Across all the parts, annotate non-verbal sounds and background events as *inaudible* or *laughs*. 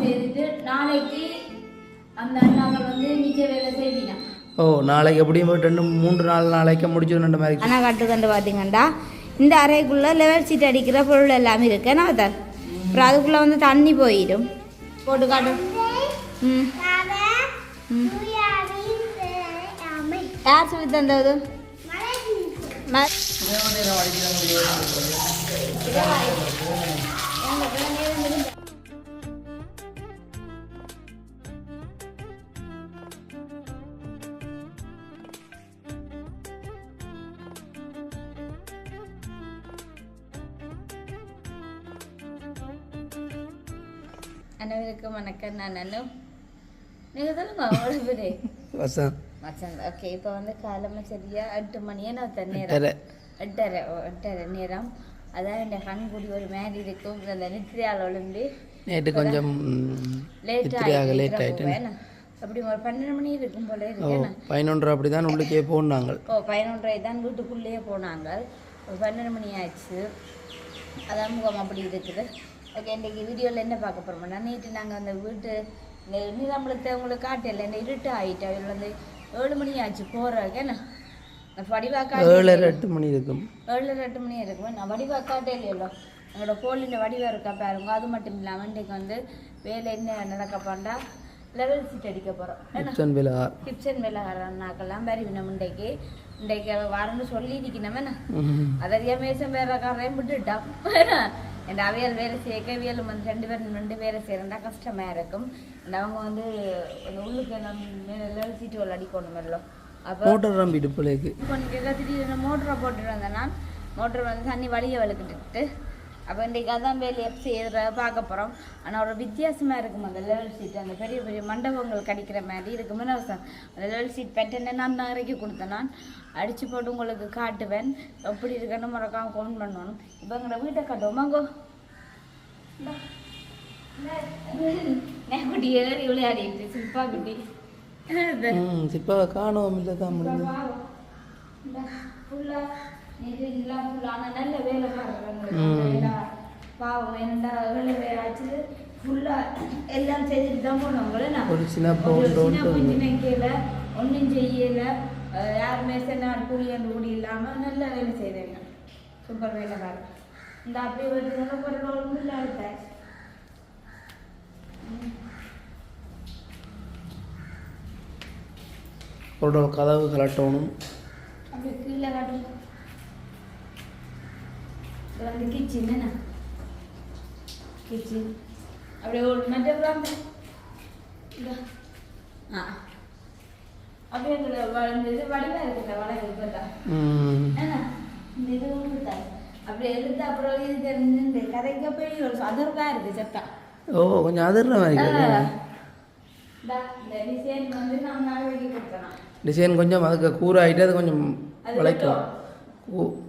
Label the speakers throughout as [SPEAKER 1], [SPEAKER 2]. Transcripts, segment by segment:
[SPEAKER 1] செய்துட்டு நாளைக்கு அந்த அண்ணாக்கள் வந்து மிச்ச வேலை செய்வீங்க.
[SPEAKER 2] ஓ நாளைக்கு எப்படியும் ரெண்டு மூன்று நாலு நாளைக்கு முடிச்சு ரெண்டு மாதிரி
[SPEAKER 1] ஆனால் கட்டுக்கண்டு பார்த்தீங்கன்னா இந்த அறைக்குள்ளே லெவல் சீட் அடிக்கிற பொருள் எல்லாமே இருக்கு என்ன தான் அப்புறம் அதுக்குள்ளே வந்து தண்ணி போயிடும். போட்டு காட்டும் ம். ம். யார் சொல்லி தந்தது? ம- அனைவருக்கும் வணக்கம். நான் அனு நீங்கள் சொல்லுங்க உங்களோட பேரு மச்சான் ஓகே இப்போ வந்து காலமாக சரியா எட்டு மணியே? நான் நேரம்
[SPEAKER 2] எட்டரை.
[SPEAKER 1] எட்டரை. நேரம். அதான் இந்த கண்குடி ஒரு மாதிரி இருக்கும். அந்த நித்திரையால் ஒழுந்து
[SPEAKER 2] நேற்று கொஞ்சம்
[SPEAKER 1] லேட்
[SPEAKER 2] நித்திரையாக லேட்
[SPEAKER 1] ஆகிட்டு அப்படி ஒரு பன்னெண்டு மணி இருக்கும் போல இருக்கு.
[SPEAKER 2] பதினொன்று அப்படி தான் உள்ளுக்கே போனாங்க.
[SPEAKER 1] ஓ பதினொன்றரை தான் வீட்டுக்குள்ளேயே போனாங்க. பன்னெண்டு மணி ஆச்சு அதான் முகம் அப்படி இருக்குது. ஓகே இன்றைக்கி வீடியோவில் என்ன பார்க்க போகிறோம்னா நேற்று நாங்கள் அந்த வீட்டு இந்த நீராம்பலத்தை உங்களுக்கு காட்டல இந்த இருட்டு ஆகிட்டு அதில் வந்து ஏழு மணி ஆச்சு போகிறதுக்கு என்ன? வடிவா காட்டு
[SPEAKER 2] ஏழரை எட்டு மணி இருக்கும்.
[SPEAKER 1] ஏழு எட்டு மணி இருக்கும். நான் வடிவா காட்டே இல்லையோ எங்களோட கோழியில் வடிவா இருக்கா பாருங்க அது மட்டும் இல்லாமல் இன்றைக்கு வந்து வேலை என்ன நடக்க போண்டா லெவல் சீட் அடிக்க போகிறோம்
[SPEAKER 2] கிச்சன் விலகார்
[SPEAKER 1] கிப்சன் வெள்ளக்காரனாக்கெல்லாம் பேர் நம்ம இன்றைக்கு இன்றைக்கு வரணும்னு சொல்லி இருக்கணும். அதறியா மேசம் வேற காரையும் விட்டுட்டான். என் அவியல் வேலை செய்ய கவியல் வந்து ரெண்டு பேரும் ரெண்டு வேலை செய்யறா கஷ்டமா இருக்கும். அவங்க வந்து அந்த உள்ளுக்கு நம்ம சீட்டு அடிக்கணும் மெல்லம் அப்போ
[SPEAKER 2] மோட்டர் ரம்பிட்டு பிள்ளைக்கு
[SPEAKER 1] கொஞ்சம் திடீர்னு மோட்டரை போட்டுட்டு வந்தேன் நான் மோட்டர் வந்து தண்ணி வழிய வலுக்கிட்டு அப்போ இன்றைக்கு அதான் வேலையை செய்கிற பார்க்க போகிறோம் ஆனால் ஒரு வித்தியாசமாக இருக்கும் அந்த லெவல் சீட் அந்த பெரிய பெரிய மண்டபங்கள் கிடைக்கிற மாதிரி இருக்கும். அவசரம் அந்த லெவல் சீட் பெட்டனை நான் தான் இறக்கி கொடுத்தேன் நான். அடித்து போட்டு உங்களுக்கு காட்டுவேன். எப்படி இருக்குன்னு மறக்காம ஃபோன் பண்ணணும். இப்போ எங்களோட வீட்டை காட்டுவோமாங்கோ குட்டி ஏறி விளையாடிட்டு சிப்பா குட்டி.
[SPEAKER 2] சிப்பாவை காணவும் இல்லை தான் முடியும்
[SPEAKER 1] பாவம். இந்த ஃபுல்லா இது எல்லாம் ஃபுல்லா ஆனா நல்ல வேலை பாருங்க
[SPEAKER 2] ம்.
[SPEAKER 1] பாவம் என்னடா வேலை வேலை ஆச்சு ஃபுல்லா எல்லாம் செய்துட்டு தான் போனவங்களே நான்.
[SPEAKER 2] ஒரு சின்ன
[SPEAKER 1] குஞ்சு நிற்கல ஒன்றும் செய்யல. யாருமே சென்ன கூலி அந்த கூடி இல்லாம நல்ல வேலை செய்தேங்க. சூப்பர் வேலைக்காரர் இந்த அப்படியே ஒரு ஒரு ரோல் இல்லை எடுத்தாச்சு
[SPEAKER 2] ஒரு கதவு கலட்டணும்.
[SPEAKER 1] அப்படியே கீழே காட்டுங்க இது வந்து கிச்சன் என்ன? கிச்சன் அப்படியே ஒரு மற்ற பிராந்த ஆ. அப்படியே இந்த இது வடிவாக இருக்குல்ல இப்போதான்
[SPEAKER 2] ம்.
[SPEAKER 1] என்ன? இந்த இது கொடுத்தா அப்படியே எடுத்து அப்புறம் இது தெரிஞ்சு இந்த கதைக்கு போய் ஒரு அதற்காக இருக்கு சத்தம்.
[SPEAKER 2] ஓ கொஞ்சம் அதிர்ற மாதிரி
[SPEAKER 1] டிசைன் வந்து நான் நாளைக்கு கொடுத்தேன்
[SPEAKER 2] டிசைன் கொஞ்சம் அதுக்கு கூறாயிட்டு அது கொஞ்சம் வளைக்கும்.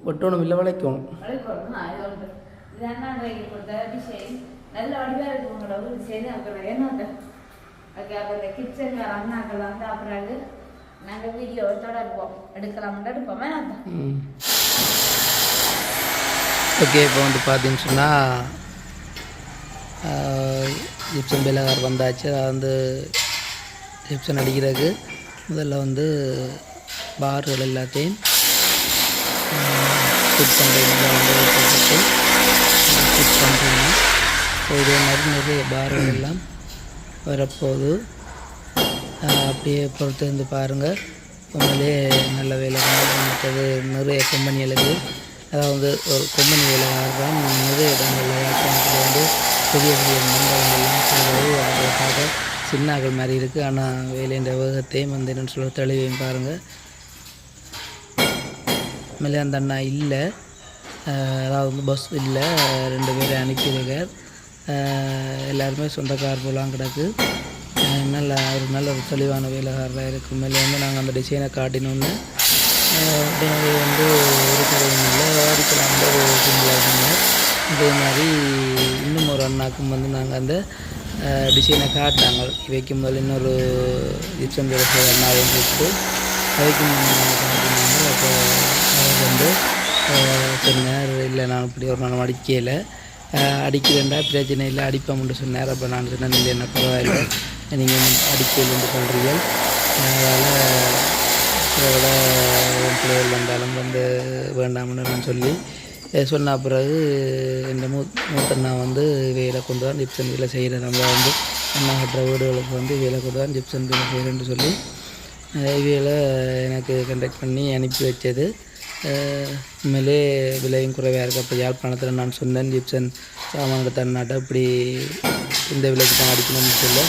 [SPEAKER 2] வெட்டணும் இல்லை
[SPEAKER 1] டிசைன் நல்ல வடிவாக இருக்கு உங்களோட டிசைன் அப்புறம் என்ன ஓகே அப்போ இந்த கிச்சன்கார அண்ணாக்கள் வந்து அப்புறம் நாங்கள் வீடியோ தொடர்போம் எடுக்கலாம்னு எடுப்போம்? வேணாம்
[SPEAKER 2] ஓகே இப்போ வந்து பார்த்தீங்கன்னு சொன்னால் ஜிப்சன் பேலகார் வந்தாச்சு. அது வந்து ஜிப்சன் அடிக்கிறதுக்கு முதல்ல வந்து பார்கள் எல்லாத்தையும் ஃபிட் பண்ணுறதுல வந்து போட்டு ஃபிட் பண்ணுறீங்க ஸோ இதே மாதிரி நிறைய பார்கள் எல்லாம் வரப்போகுது. அப்படியே பொறுத்து இருந்து பாருங்கள் உண்மையிலே நல்ல வேலை மற்றது நிறைய கம்பெனிகளுக்கு அதாவது ஒரு கொம்பனி வேலை தான் நிறைய இடங்களில் யாழ்ப்பாணத்தில் வந்து பெரிய பெரிய மண்டலங்கள்லாம் செய்வது அதை பார்க்க சின்னாக்கள் மாதிரி இருக்குது ஆனால் வேலைன்ற வேகத்தையும் வந்து என்னென்னு சொல்ல தெளிவையும் பாருங்கள் மேலே அந்த அண்ணா இல்லை. அதாவது வந்து பஸ் இல்லை. ரெண்டு பேரை அனுப்பியிருக்கார் எல்லாருமே சொந்த கார் போலாம் கிடக்கு. நல்ல ஒரு நல்ல ஒரு தெளிவான வேலைக்காரராக இருக்கும். மேலே வந்து நாங்கள் அந்த டிசைனை காட்டினோன்னு. உடனே வந்து ஒரு கடையும் இல்லை வாடிக்கலாம் ஒரு சிம்பிளாக அதே மாதிரி இன்னும் ஒரு அண்ணாக்கும் வந்து நாங்கள் அந்த டிசைனை காட்டினாங்க. இவைக்கு முதல்ல இன்னொரு ஜிப்சம் வேலை செய்கிற அண்ணாவையும் கூப்பிட்டு அதுக்கும் காட்டினாங்க. அப்போ வந்து அஹ், சொன்னார் இல்லை நான் இப்படி ஒரு நாள் மடிக்கையில் அடிக்கிறேன்டா பிரச்சனை இல்லை அடிப்போம்னு சொன்னார் அப்போ நான் சொன்னேன் இல்லை என்ன பரவாயில்லை. நீங்கள் அடிக்கலன்னு சொல்கிறீர்கள் அதனால் இதோட பிள்ளைகள் வந்தாலும் வந்து வேண்டாம்னு நான் சொல்லி சொன்ன பிறகு இந்த மூ மூத்தண்ணா வந்து வேலை கொண்டு தான் ஜிப்சன் வேலை செய்கிறேன் நம்ம வந்து அண்ணா கட்டுற வீடுகளுக்கு வந்து வேலை கொண்டு தான் ஜிப்சன் வேலை செய்கிறேன்னு சொல்லி வேலை எனக்கு கண்டக்ட் பண்ணி அனுப்பி வச்சது உண்மையிலே விலையும் குறைவாக இருக்குது. அப்போ யாழ்ப்பாணத்தில் நான் சொன்னேன் ஜிப்சன் சாமான் தன்னாட்ட இப்படி இந்த விலைக்கு தான் அடிக்கணும்னு சொல்ல.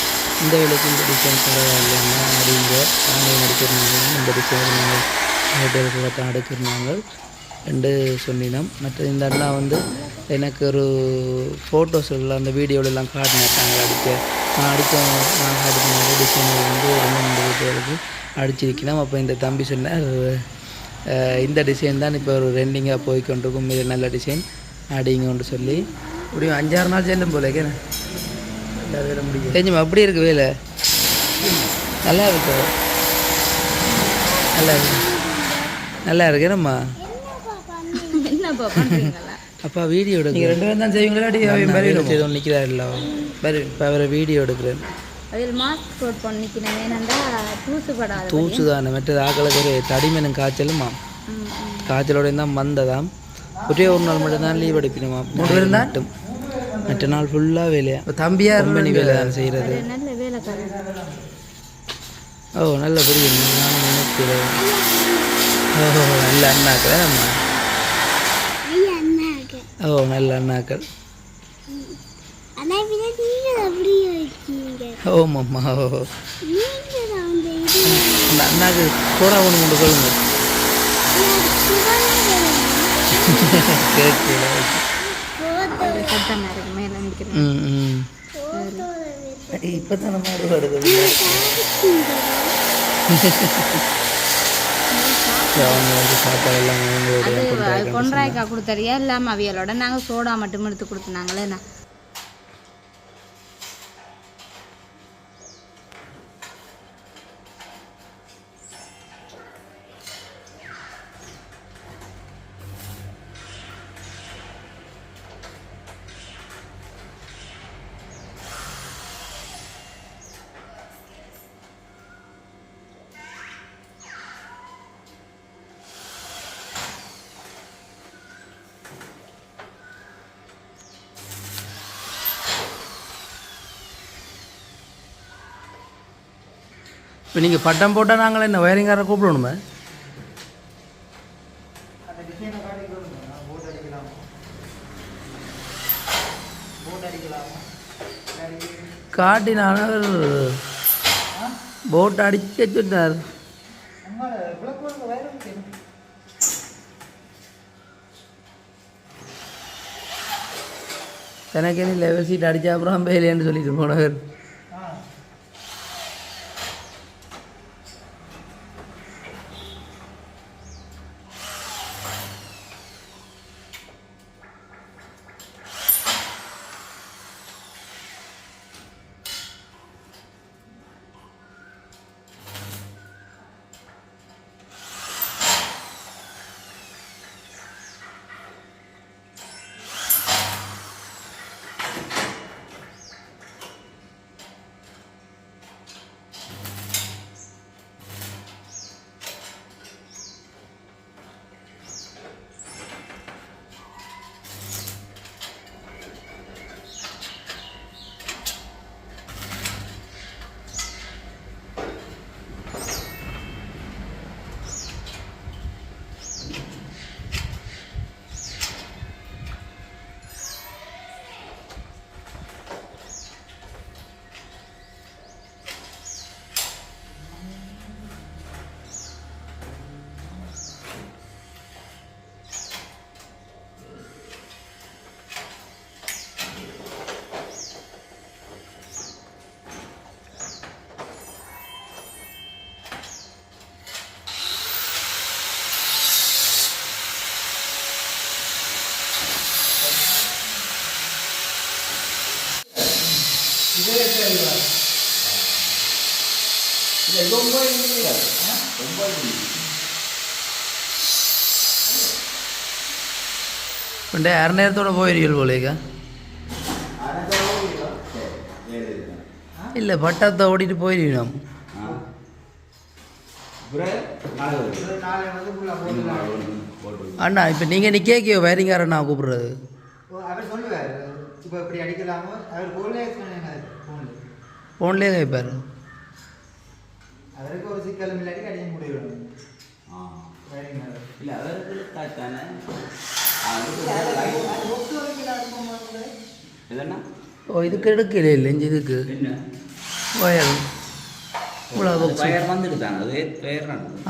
[SPEAKER 2] இந்த விலைக்கு இந்த டிசைன் பரவாயில்லைன்னா அடிங்க. ஆன்லைன் அடிக்கிறாங்க இந்த டிசைன் நாங்கள் தான் எடுக்கிறாங்க ரெண்டு சொன்னினோம். மற்ற இந்த அண்ணா வந்து எனக்கு ஒரு ஃபோட்டோஸ் எல்லாம் அந்த வீடியோலெல்லாம் காட்டினாங்க அடிக்க. நான் அடிக்க நான் அடிக்க டிசைன் வந்து ரெண்டு வீடியோவுக்கு அடிச்சிருக்கலாம் அப்போ இந்த தம்பி சொன்னார் இந்த டிசைன் தான் இப்போ ஒரு ரெண்டிங்காக போய் கொண்டிருக்கும். இது நல்ல டிசைன் அடிங்கன்னு சொல்லி. இப்படியும் அஞ்சாறு நாள் செல்லும் போல கேன முடியும். தெரிஞ்சுமா? அப்படி இருக்கு வேலை. நல்லா இருக்கு. நல்லா இருக்கு. நல்லா இருக்கேனம்மா அப்பா வீடியோ எடுக்கிறேன்
[SPEAKER 3] ரெண்டு பேரும் தான் செய்வீங்களா?
[SPEAKER 2] நிற்கிறாருல்ல இப்போ அவரை வீடியோ எடுக்கிறேன்.
[SPEAKER 1] அதில் மாஸ்க் போட் பண்ணிக்கணும் ஏனெண்டா தூசு படாது
[SPEAKER 2] தூசு தானே மற்றது ஆக்களுக்கு ஒரு தடிமனும் காய்ச்சலுமா? காய்ச்சலோட தான் வந்ததாம் ஒரே ஒரு நாள் மட்டும் தான் லீவ் எடுப்பினுமா மட்டும். மற்ற நாள் ஃபுல்லாக வேலையா?
[SPEAKER 3] இப்போ தம்பியா
[SPEAKER 2] கம்பெனி வேலை தான் செய்கிறது
[SPEAKER 1] நல்ல வேலைக்காரன்
[SPEAKER 2] ஓ நல்ல பெரிய நான் நினைக்கிறேன். ஓ நல்ல அண்ணாக்கள் அம்மா? ஓ நல்ல அண்ணாக்கள். ஓமாம்மா ஓ அந்த அண்ணாக்கு சோடா ஒன்று கொண்டு ம் இப்போ தானே அவங்களோட
[SPEAKER 1] அது கொன்றாய்க்கா கொடுத்தறியா இல்லாமல் அவியலோட? நாங்கள் சோடா மட்டும் எடுத்து கொடுத்துனாங்களே நான்
[SPEAKER 3] இப்போ நீங்கள் பட்டம் போட்டால் நாங்கள் என்ன வயரிங்காரை கூப்பிடணுமே. காட்டினாலும் போட் அடிச்சு எனக்கு நீ லெவல் சீட் அடிச்சா அப்புறம் பேலேன்னு சொல்லிட்டு போனவர். ரொம்ப இல்லை ரொம்ப
[SPEAKER 2] இல்லை പണ്ട് ആറ് നേരത്തോടെ
[SPEAKER 4] പോയിരിക്കും പോളേക്ക ഇല്ല പട്ടത്തെ ഓടിയിട്ട്
[SPEAKER 2] அண்ணா இப்போ நீங்கள் நீ கேட்கியோ வேறிங்கார நான் கூப்பிடுறது
[SPEAKER 4] அவர் சொல்லுவார்
[SPEAKER 2] ஃபோன்லேயே
[SPEAKER 4] ஃபோன்லேயே சிக்கலும் இல்லாட்டி அடிக்க முடியும்
[SPEAKER 5] இல்லை அவருக்கு தானே இதென்ன
[SPEAKER 2] ஓ இதுக்கு எடுக்கல இல்லை இஞ்சி இதுக்கு?
[SPEAKER 5] என்ன?
[SPEAKER 2] வயர் இவ்வளோ box.
[SPEAKER 5] வயர் வந்துட்டு தானே? அது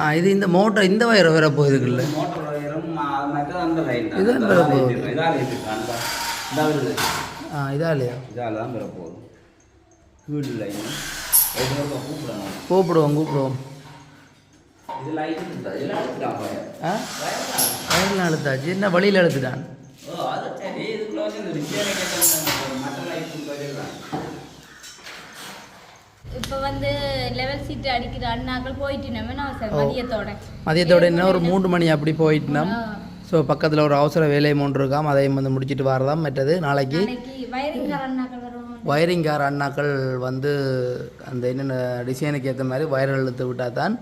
[SPEAKER 2] ஆ இது இந்த மோட்டர் இந்த வயர் வேற போயிருக்குல்ல.
[SPEAKER 5] மோட்டர் வயரும் மற்றது அந்த லைன் தான்.
[SPEAKER 2] இது அந்த line போகுது. ஆ இதா இல்லையா
[SPEAKER 5] இதால் தான் பெற போகுது. வீடு லைன்
[SPEAKER 2] கூப்பிடுவோம் கூப்பிடுவோம்.
[SPEAKER 5] இது லைன் இருக்குது இதெல்லாம் எடுத்துட்டான் வயர்
[SPEAKER 2] ஆ வயர்லாம் அழுத்தாச்சு என்ன வழியில் அழுத்துட்டான்
[SPEAKER 5] ஓ அது சரி இதுக்குள்ள வந்து இந்த ரிப்பேரை கேட்டாங்க மற்ற லைட் வச்சிருக்காங்க
[SPEAKER 1] இப்போ வந்து லெவல் சீட் அடிக்கிற அண்ணாக்கள் போயிட்டு நம்ம நான் சார்
[SPEAKER 2] ஓ.
[SPEAKER 1] மதியத்தோட
[SPEAKER 2] மதியத்தோட என்ன ஒரு மூன்று மணி அப்படி போயிட்டுனோம். ஸோ பக்கத்தில் ஒரு அவசர வேலை மூன்று இருக்காம் அதையும் வந்து முடிச்சிட்டு வரலாம் மற்றது நாளைக்கு
[SPEAKER 1] நாளைக்கு வயரிங்கார அண்ணாக்கள் வருவாங்க
[SPEAKER 2] வயரிங்கார அண்ணாக்கள் வந்து அந்த என்னென்ன டிசைனுக்கு ஏற்ற மாதிரி வயர் இழுத்து விட்டால் தான்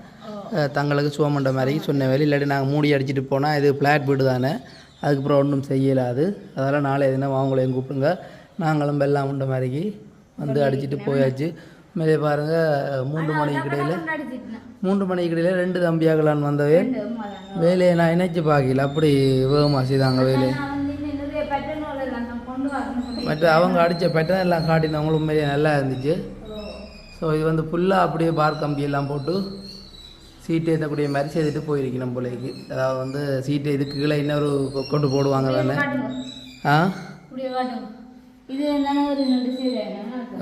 [SPEAKER 2] தங்களுக்கு சுவமண்ட மாதிரி சொன்ன வேலை. இல்லாட்டி நாங்கள் மூடி அடிச்சிட்டு போனால் இது ஃப்ளாட் வீடு தானே. அதுக்கப்புறம் ஒன்றும் செய்யலாது. அதெல்லாம் நாளை எதுனா அவங்களையும் கூப்பிடுங்க. நாங்களும் வெள்ளம் உண்ட மாதிரிக்கு வந்து அடிச்சிட்டு போயாச்சு. மேலே பாருங்கள் மூன்று மணிக்கு இடையில் மூன்று மணிக்கு இடையில் ரெண்டு தம்பியாகலான்னு வந்தவே. வேலையை நான் இணைச்சு பார்க்கல. அப்படி வேகமாக செய்தாங்க வேலையை மற்ற அவங்க அடித்த பேட்டர்ன் எல்லாம் காட்டினவங்களும் உண்மையிலேயே நல்லா இருந்துச்சு. ஸோ இது வந்து ஃபுல்லாக அப்படியே பார் கம்பி எல்லாம் போட்டு சீட்டு ஏற்றக்கூடிய மாதிரி செய்துட்டு போயிருக்கணும் போலேக்கு. அதாவது வந்து சீட்டு இதுக்கு கீழே இன்னொரு கொண்டு போடுவாங்க தானே ஆ?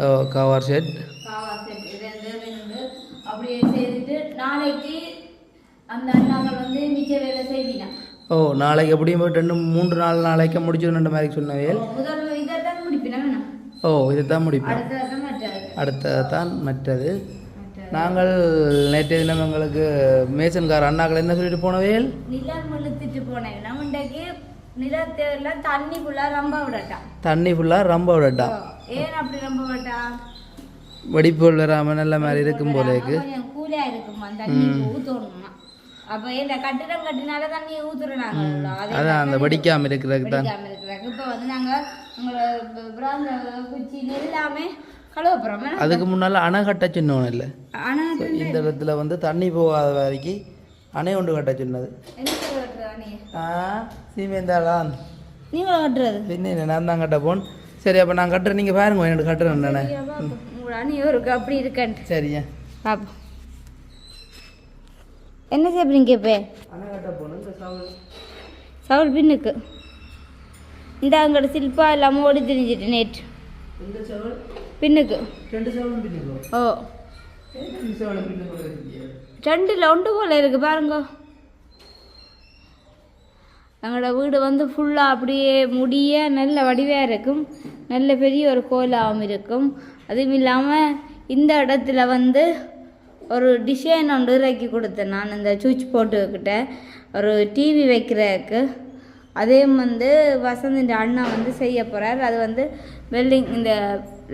[SPEAKER 2] ஓ கவர் ஷெட் ஓ நாளைக்கு எப்படியும் ரெண்டு மூன்று நாலு நாளைக்கு முடிச்சிடணுன்ற மாதிரி
[SPEAKER 1] இதை தான் முடிப்பினா வேணாம்.
[SPEAKER 2] ஓ இதை தான் முடிப்போம்
[SPEAKER 1] அடுத்தது தான் மற்றது.
[SPEAKER 2] நாங்கள் நேற்றைய தினம் எங்களுக்கு மேசன்கார் அண்ணாக்கள் என்ன சொல்லிட்டு போனவேல்
[SPEAKER 1] நிலம் இழுத்துட்டு போனேன். இன்றைக்கு நிலத்துல தண்ணி ஃபுல்லா ரொம்ப விடட்டான்
[SPEAKER 2] தண்ணி ஃபுல்லாக ரொம்ப விடட்டா.
[SPEAKER 1] ஏன் அப்படி ரொம்ப விட்டா
[SPEAKER 2] வெடிப்புகள் வராமல் நல்ல மாதிரி இருக்கும் போல இருக்கு.
[SPEAKER 1] கூலியா இருக்குமா. தண்ணி ஊத்தணும்னா அப்ப இந்த கட்டிடம் கட்டினால தண்ணி ஊத்துறாங்க
[SPEAKER 2] அதான் அந்த வெடிக்காமல் இருக்கிறதுக்கு தான்.
[SPEAKER 1] வெடிக்காம இப்போ வந்து நாங்க உங்களை பிராந்த குச்சி எல்லாமே
[SPEAKER 2] அதுக்கு முன்னால் அணை கட்ட சொன்னோம் இல்லை. இந்த இடத்துல வந்து தண்ணி போகாத வரைக்கும் அணை ஒன்று கட்ட சொன்னது ஆ சீமேந்தாளான்
[SPEAKER 1] நீங்களும் கட்டுறது?
[SPEAKER 2] பின்ன நான் தான் கட்ட போன் சரி அப்போ நான் கட்டுறேன். நீங்கள் பாருங்க என்னோட கட்டுறேன் நானே
[SPEAKER 1] அணி இருக்கு. அப்படி இருக்கன்ட்டு
[SPEAKER 2] சரியா
[SPEAKER 1] பாப்போம். என்ன செய்யறீங்க இப்போ?
[SPEAKER 2] சவுல்.
[SPEAKER 1] பின்னுக்கு. இந்த அங்கோட சில்பா இல்லாமல் ஓடி திரிஞ்சிட்டு நேற்று. பின்னுக்கு.
[SPEAKER 2] இருக்கீங்க
[SPEAKER 1] ரெண்டில் ஒன்று போல இருக்கு பாருங்க. எங்களோட வீடு வந்து ஃபுல்லாக அப்படியே முடிய நல்ல வடிவாக இருக்கும். நல்ல பெரிய ஒரு கோயிலாகவும் இருக்கும். அதுவும் இல்லாமல் இந்த இடத்துல வந்து ஒரு டிசைன் ஒன்று இறக்கி கொடுத்தேன் நான் இந்த சுவிட்ச் போட்டுக்கிட்ட. ஒரு டிவி வைக்கிறதுக்கு. அதே வந்து வசந்த் அண்ணா வந்து செய்ய போகிறார் அது வந்து வெல்டிங் இந்த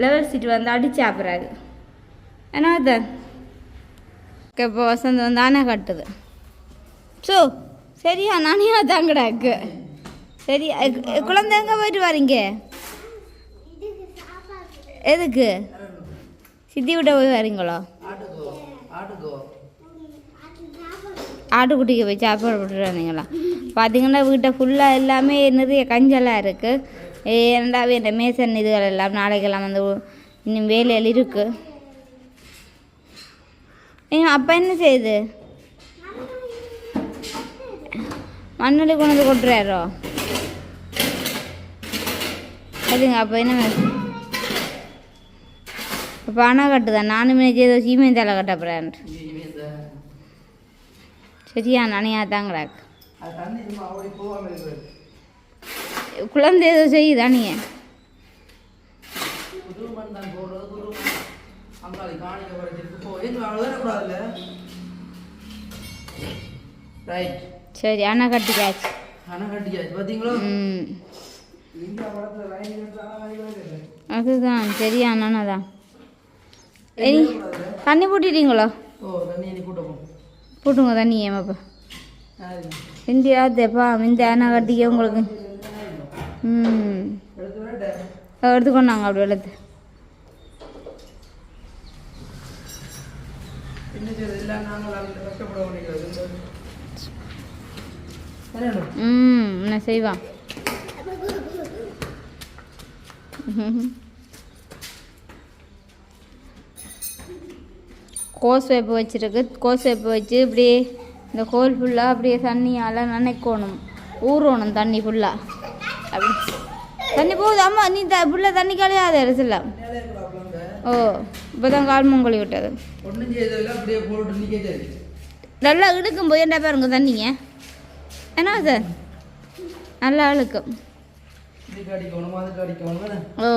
[SPEAKER 1] லெவல் சீட் வந்து அடித்து பிறகு ஏன்னா தான் இப்போ வசந்த் வந்து அணை கட்டுது. ஸோ சரியா நானே தாங்கடாக்கு சரி குழந்தை எங்கே போயிட்டு வரீங்க எதுக்கு? சித்தி விட்ட போய் வரீங்களோ? ஆட்டுக்குட்டிக்கு போய் சாப்பாடு போட்டுட்டு வந்தீங்களா பார்த்தீங்கன்னா வீட்டை ஃபுல்லாக எல்லாமே நிறைய கஞ்சலாக இருக்குது ஏன்டா இந்த மேசன் இதுகள் எல்லாம் நாளைக்கெல்லாம் வந்து இன்னும் வேலையில் இருக்குது ஏங்க அப்போ என்ன செய்யுது மண்ணடி கொண்டு வந்து கொட்டுறாரோ? அதுங்க அப்போ என்ன இப்போ அணை கட்டுதான் நானும் ஏதோ சீமெந்தால கட்ட போகிறேன் சரியா நனையா தாங்கிறாக்கு குழந்தை ஏதோ செய்யுதா நீ? சரி அணை கட்டிக்காச்சு
[SPEAKER 2] அணை அணை
[SPEAKER 1] அதுதான் சரியா அண்ணா தான் ஏய் தண்ணி போட்டுட்டீங்களோ? போட்டுங்க தண்ணி ஏமாப்பா இந்தியா தெப்பா இந்த அண்ணா கட்டிக்க உங்களுக்கு. எடுத்துக்கொண்டாங்க அப்படி
[SPEAKER 2] வேண்டியது
[SPEAKER 1] ம் என்ன செய்வான் கோஸ் வேப்பு வச்சிருக்கு. கோஸ் வேப்பு வச்சு இப்படியே இந்த கோல் ஃபுல்லாக அப்படியே தண்ணியால் நனைக்கணும். ஊறணும் தண்ணி ஃபுல்லாக தண்ணி போகுது. அம்மா நீ த புள்ள தண்ணி காலியாத அரசில்ல ஓ இப்போதான் கால் கால் மொங்கொழி விட்டது. நல்லா இழுக்கும் போய் என்ன பாருங்க தண்ணிங்க. என்ன சார் நல்லா இழுக்கும். ஓ.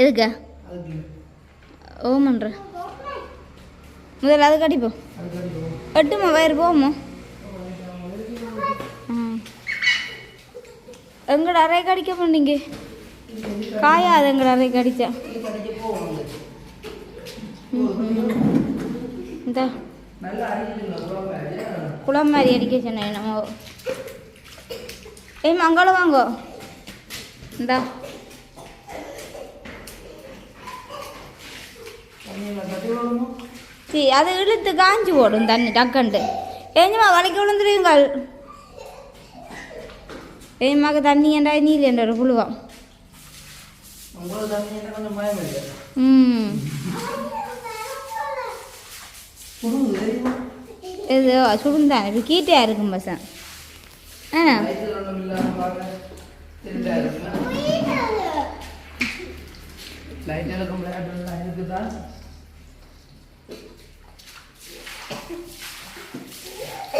[SPEAKER 1] எதுக்கு? ஓமன்ற. முதல்ல
[SPEAKER 2] அது கட்டிப்போம்
[SPEAKER 1] கட்டுமா வயிறு போமா ம் எங்கட அரை கடிக்க போனீங்க காயாது எங்கட அரை கடிச்சா இந்த. குளம் மாதிரி அடிக்க சொன்னேன் நம்ம ஏய் மங்களம் வாங்கோ. இந்த. சரி அது இழுத்து காஞ்சி ஓடும் தண்ணி டக்கண்டு ஏஞ்சுமா வலிக்கு விழுந்துருவீங்கள் ஏமாக்கு தண்ணி ஏண்டா நீல் என்ற ஒரு புழுவான்
[SPEAKER 2] உங்களுக்கு தண்ணி என்ன கொஞ்சம் பயம் இல்லை
[SPEAKER 1] ம்
[SPEAKER 2] புடுங்குது தெரியுமா
[SPEAKER 1] இது சுடுந்தான் இப்போ கீட்டையாக இருக்கும் பசன் ஆ
[SPEAKER 2] லைட் இருக்குதா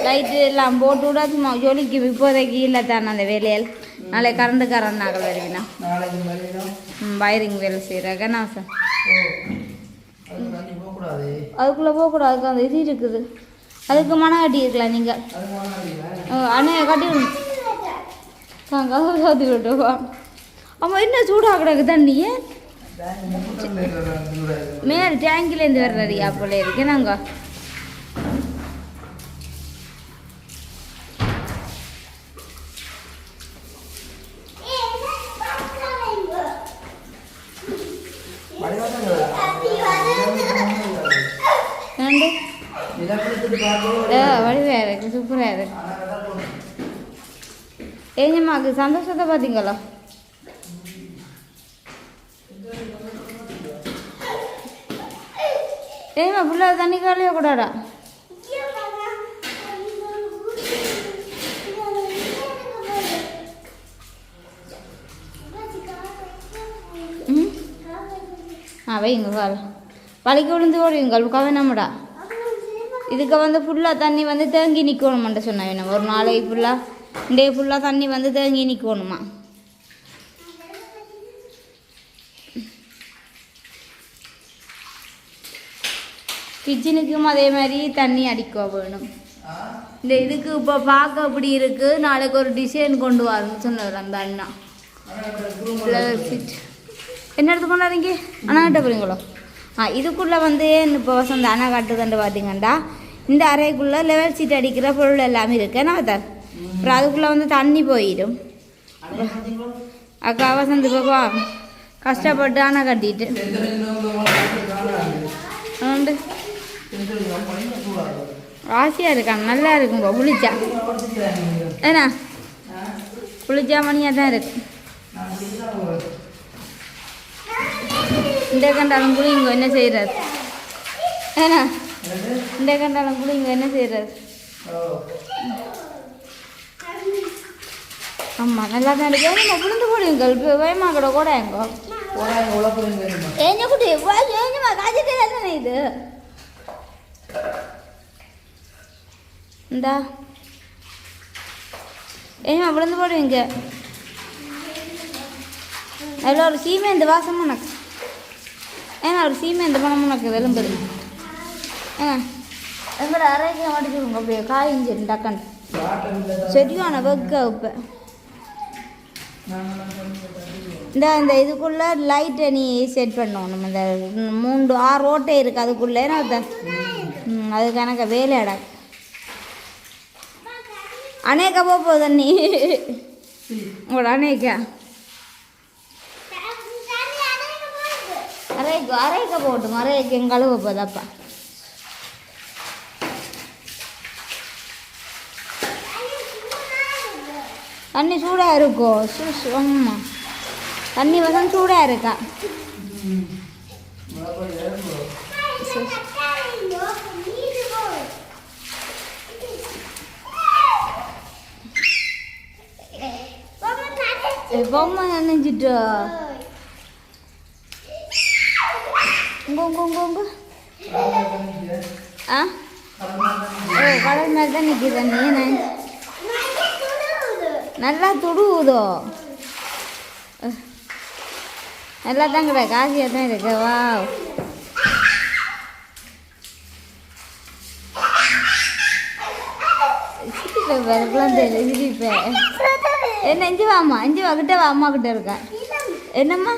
[SPEAKER 1] லைட்டு எல்லாம் போட்டு விட சும்மா ஜொலிக்கு. இப்போதைக்கு இல்லை தானே அந்த வேலையில். நாளை கரண்டுக்காரன் நகல் வருவீனா ம் வயரிங் வேலை செய்கிறாங்க நான் சார்
[SPEAKER 2] அதுக்கு போகக்கூடாது.
[SPEAKER 1] அதுக்குள்ளே போகக்கூடாது. அந்த இது இருக்குது. அதுக்கு மனம் கட்டி இருக்கலாம் நீங்கள் அண்ணே கட்டி கதை சாத்தி விட்டுவா ஆமாம் என்ன சூடாக கிடக்கு தண்ணியே மேலே டேங்கிலேருந்து வர்றாரியா போல இருக்கு? நாங்கள் ரெண்டு ஆ வடிவாக இருக்கு சூப்பராக இருக்கு ஏஞ்சம்மாக்கு சந்தோஷத்தை பார்த்தீங்களா ஏமா பிள்ளை தண்ணி காலையே கூடாடா ஆ வைங்க கால் வலிக்கு விழுந்து ஓடுவீங்கள் கவனமுடா இதுக்கு வந்து ஃபுல்லாக தண்ணி வந்து தேங்கி நிற்கணுமான்ட்டு சொன்னாங்க ஒரு நாளைக்கு ஃபுல்லாக டே ஃபுல்லாக தண்ணி வந்து தேங்கி நிற்கணுமா கிச்சனுக்கும் அதே மாதிரி தண்ணி அடிக்க வேணும்? இந்த இதுக்கு இப்போ பார்க்க அப்படி இருக்குது நாளைக்கு ஒரு டிசைன் கொண்டு வரணும்னு சொன்னார் அந்த அண்ணா. என்ன எடுத்து கொண்டாருங்க அண்ணா கிட்ட போகிறீங்களோ ஆ இதுக்குள்ளே வந்து இப்போ வசந்த அண்ணா காட்டுதுண்டு பார்த்தீங்கண்டா இந்த அறைக்குள்ளே லெவல் சீட் அடிக்கிற பொருள் எல்லாமே இருக்கு. என்ன பார்த்தா? அப்புறம் அதுக்குள்ளே வந்து தண்ணி போயிடும். அக்கா வசந்து பாப்பா கஷ்டப்பட்டு அணை கட்டிட்டு. ஆசையாக இருக்காங்க நல்லா இருக்குங்க குளிச்சா. ஏண்ணா குளிச்சா மணியாக தான் இருக்கு. இந்த கண்டாலும் குளிங்க என்ன செய்கிறார் ஏண்ணா இந்த கண்டாலும் குளிங்க என்ன செய்கிறார் ஆமாம் நல்லா தான் இருக்கு ஏன்னா புளிந்து போடுவீங்க இப்போ கூட கூட எங்கோ? ஏஞ்ச குட்டி ஏஞ்சமா காய்ச்சிட்டே தானே இது. இந்தா. ஏமா விழுந்து போடுவீங்க அதில் ஒரு சீமேந்து வாசம் உனக்கு ஏன்னா ஒரு சீமேந்து பணம் உனக்கு எலும்புது ஆ எங்கட அரைக்க மாட்டேங்க அப்படியே காய்ஞ்சி டக்கன் சரியான வெக்க இப்போ இந்த இந்த இதுக்குள்ளே லைட்டை நீ செட் பண்ணணும். இந்த மூன்று ஆறு ஓட்டை இருக்குது அதுக்குள்ளே. அது கணக்க வேலையடா அநேக போக போகுது நீ உங்களோட அநேகா அரைக்கு அரைக்க போட்டுங்க அரைக்கு எங்க கழுவ போதாப்பா தண்ணி சூடாக இருக்கோ. ஆமாம் தண்ணி வசம் சூடாக இருக்கா? பொம்மை நினைஞ்சிட்டு. ஆ? கடல் மாதிரி தான் நிற்கிறேன் நீ நினைச்சு நல்லா துடுவுதோ. நல்லா தான் கிட காசியாக தான் இருக்கு வா சிரிப்பேன் தெரியல சிரிப்பேன் என்ன இஞ்சி வாம்மா இஞ்சி வா கிட்ட வா அம்மா கிட்ட இருக்கேன் என்னம்மா?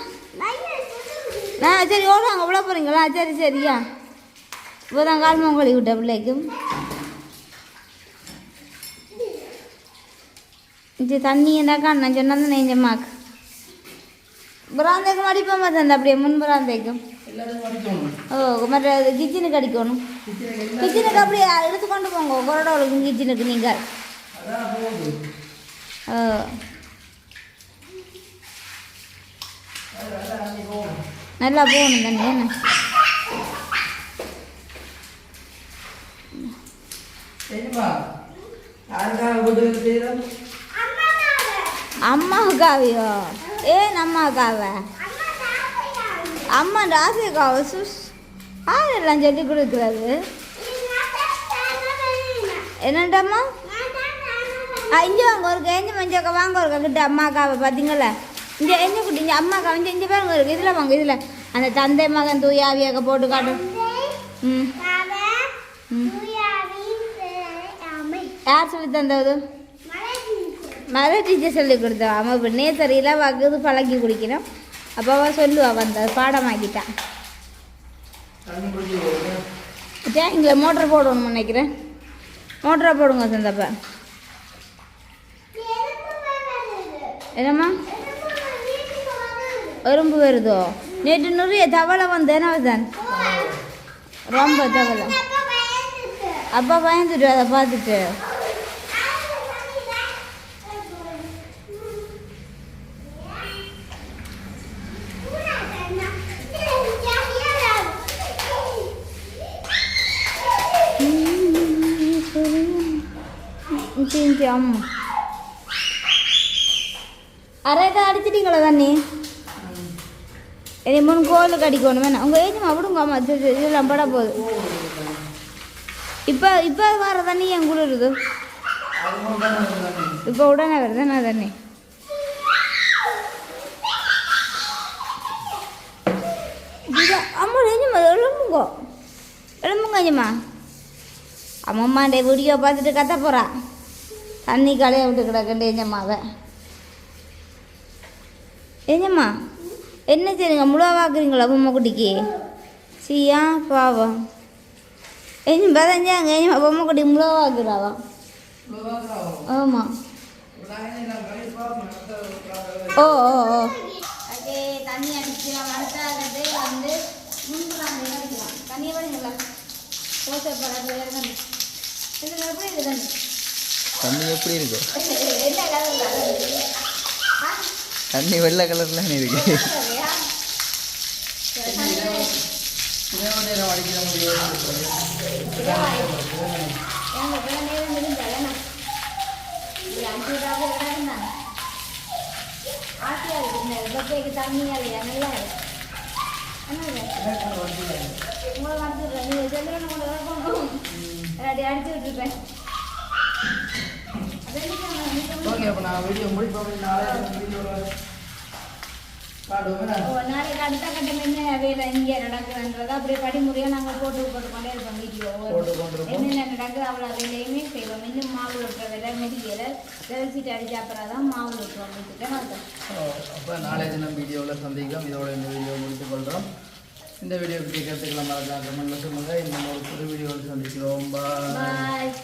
[SPEAKER 1] நான் சரி ஓடுவாங்க விட போகிறீங்களா சரி சரியா இப்போ தான் கால் மங்கொழி விட்ட பிள்ளைக்கும். இது தண்ணி என்னக்கா நான் சொன்னது நெஞ்சம்மாக்கு பிராந்தைக்கும் அடிப்போம் பார்த்தேன் அப்படியே முன் பிராந்தைக்கும். ஓ மற்ற கிச்சனுக்கு அடிக்கணும். கிச்சனுக்கு அப்படியே எடுத்துக்கொண்டு போங்க. கொரடோளுக்கும் கிச்சனுக்கு நீங்கள் ஓ. நல்லா போகணும் தண்ணி என்ன?
[SPEAKER 2] சரிம்மா. யாருக்காக
[SPEAKER 1] அம்மாவுக்காவையோ? ஏன் அம்மாவுக்காவ அம்மா ராசிக்காவ சுஸ். ஆரெல்லாம் சொல்லி கொடுக்குறது. என்னண்டம்மா? ஆ இங்கே வாங்க ஒரு எஞ்சி மஞ்சக்கா வாங்க ஒரு கிட்ட அம்மாக்காவை பார்த்தீங்களா இங்கே எஞ்ச குட்டி இங்கே அம்மாக்கா இங்கே இங்கே பாருங்க இருக்கு இதில் வாங்க இதில். அந்த தந்தை மகன் தூயாவியாக்க போட்டு காட்டும் ம். ம் யார் சொல்லி தந்தது? மத டீச்சர் சொல்லி கொடுத்தா அவன் இப்போ நேத்தறியில் வகுது பழகி குடிக்கணும். அப்போ அவன் சொல்லுவா வந்த பாடமாக்கிட்டான்
[SPEAKER 2] தண்ணி குடிச்சு
[SPEAKER 1] டேங்கில் மோட்டர் போடணும்னு நினைக்கிறேன்? மோட்டரை போடுங்க சந்தப்ப என்னம்மா? எறும்பு வருதோ? நேற்று நிறைய தவளை வந்தேன் அவதான் ரொம்ப தவளை. அப்பா பயந்துட்டு அதை பார்த்துட்டு சிந்தி அம்மா அரைக்கா அடிச்சிட்டீங்களா தண்ணி இனி மூணு கோலுக்கு அடிக்கணும் வேணாம். உங்கள் ஏஜ் விடுங்க அம்மா. இதெல்லாம் பட போகுது. இப்போ இப்போ வர தண்ணி என் குளிருது இப்போ உடனே வருது. நான் தண்ணி? அம்மா ஏஞ்சம்மா எழும்புங்கோ. எழும்புங்க ஏஞ்சம்மா அம்மாண்டே வீடியோ பார்த்துட்டு கத்த போகிறா தண்ணி களைய விட்டு கிடக்கண்டு ஏஞ்சம்மாவை ஏஞ்சம்மா என்ன செய்யுங்க முழுவாக்குறீங்களா பொம்மை குட்டிக்கு சியா பாவம். ஏஞ்சம் பதஞ்சாங்க ஏஞ்சம்மா பொம்மை குட்டி முழுவாக்குறாவா ஆமாம் ஓ ஓ ஓ. அதே தண்ணி அடிக்கலாம் அடுத்தாகிறது வந்து முன்புறாங்க அடிக்கலாம் தண்ணியை தோசை எப்படி தண்ணி?
[SPEAKER 4] இருக்கு? *laughs*
[SPEAKER 1] என்ன
[SPEAKER 4] தண்ணி வெள்ளை கலர்ல இருக்கு.
[SPEAKER 2] அடிக்கிற
[SPEAKER 1] அடிச்சு விட்டுருப்பேன்
[SPEAKER 2] ஓகே அப்போ நான் வீடியோ முடிப்போம்
[SPEAKER 1] நாளைக்கு அடுத்த கட்டம் என்ன வேலை இங்கே நடக்குதுன்றதை அப்படியே படிமுறையாக நாங்கள் போட்டு போட்டு கொண்டே இருப்போம் வீடியோ. என்னென்ன நடக்குது அவ்வளோ வேலையுமே செய்வோம். இன்னும் மாவு விட்டுற வேலை மெடிக்கலை தெளிச்சிட்டு அடிச்ச அப்புறம் தான் மாவு விட்டுறோம் வீட்டுக்கு
[SPEAKER 4] அப்போ தினம் வீடியோவில் சந்திக்கலாம். இதோட இந்த வீடியோ முடித்துக் கொள்கிறோம் இந்த வீடியோ பற்றி கருத்துக்களை மறக்காம சொல்லுங்கள் இன்னும் ஒரு புது வீடியோவில் சந்திக்கிறோம். பாய்